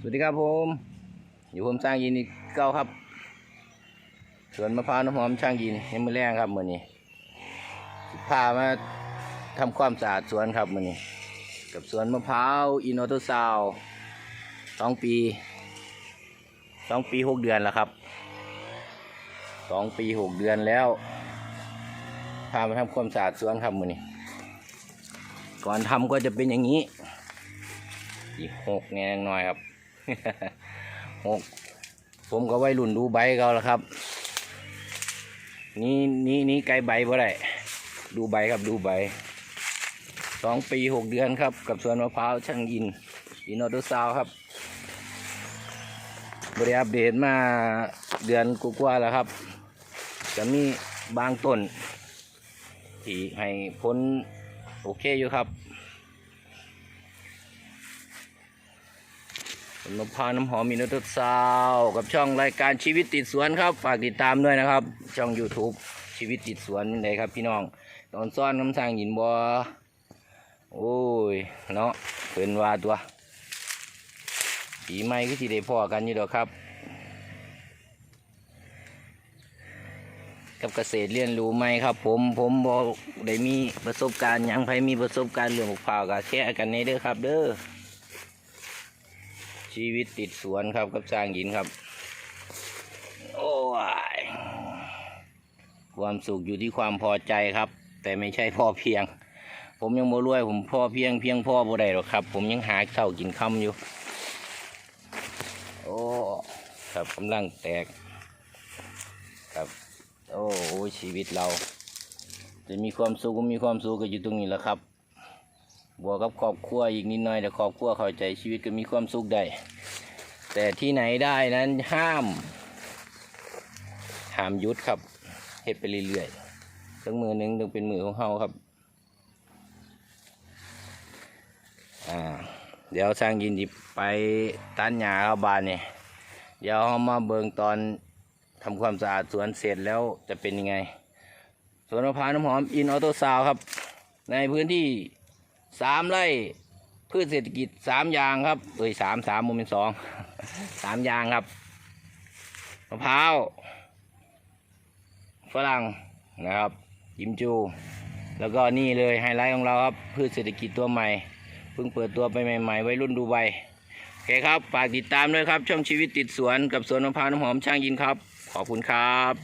สวัสดีครับผม อยู่ผมสร้างยินอีกเก้าครับสวนมะพร้าวน้ำหอมช่างยินยังมือแรงครับมือนี้พามาทำความสะอาดสวนครับมือนี้ กับสวนมะพร้าวอินโนโตซาวสองปีสองปีหกเดือนแล้วครับสองปีหกเดือนแล้ว พามาทำความสะอาดสวนครับมือนี้ ก่อนทำก็จะเป็นอย่างนี้อีกหกเนี่ยยังน้อยครับ หกผมก็ไว้รุ่นดูใบเขาแล้วครับ นี่นี่นี่ไกลใบบ่ได้ดูใบครับดูใบสองปีหกเดือนครับ กับสวนมะพร้าวช่างอินอินโนตซาวครับ บริอัปเดตมาเดือนกว่าแล้วครับ จะมีบางต้นที่ให้พ้นโอเคอยู่ครับ นพพาน้ำหอมมีนุตสาวกับช่องรายการชีวิตติดสวนครับ ฝากติดตามด้วยนะครับ ช่อง YouTube ชีวิตติดสวนนี่เลยครับ พี่น้องตอนซ่อนน้ำสร้างหินบัวโอ้ยเนาะเป็นว่าตัวปีใหม่ก็ที่ได้พอกันอยู่ดอกครับ กับเกษตรเรียนรู้ไหมครับ ผมผมบอกได้มีประสบการณ์ยังใครมีประสบการณ์เรื่องมะพร้าวก็แชร์กันในเด้อครับ เด้อ ชีวิตติดสวนครับกับสร้างหินครับ โอ้ยความสุขอยู่ที่ความพอใจครับ แต่ไม่ใช่พอเพียง ผมยังโมรวย ผมพอเพียงเพียงพ่อบ่ได้หรอกครับ ผมยังหาเช้ากินค่ำอยู่ โอ้ครับกำลังแตก ครับโอ้ชีวิตเรา จะมีความสุขก็มีความสุขก็อยู่ตรงนี้แหละครับ บวกกับครอบครัวอีกนิดหน่อยแต่ครอบครัวเข้าใจชีวิตก็มีความสุขได้ แต่ที่ไหนได้นั้นห้าม ห้ามยุดครับเฮ็ดไปเรื่อยๆทั้งมือหนึ่งต้องเป็นมือของเฮาครับอ่าเดี๋ยวสร้างยินดีไปตันหญ้าครับบานเนี่ยเดี๋ยวเรามาเบิงตอนทำความสะอาดสวนเสร็จแล้วจะเป็นยังไงสวนมะพร้าวน้ำหอมอินออโต้ซาวครับ ในพื้นที่ สามไร่พืชเศรษฐกิจสามอย่างครับเอ้ยสามสามโมเมนสองสามอย่างครับมะพร้าวฝรั่งนะครับยิมจู แล้วก็นี่เลยไฮไลท์ของเราครับ พืชเศรษฐกิจตัวใหม่เพิ่งเปิดตัวไปใหม่ๆไว้รุ่นดูใบโอเคครับฝากติดตามด้วยครับ ช่องชีวิตติดสวนกับสวนมะพร้าวน้ำหอมช่างยินครับ ขอบคุณครับ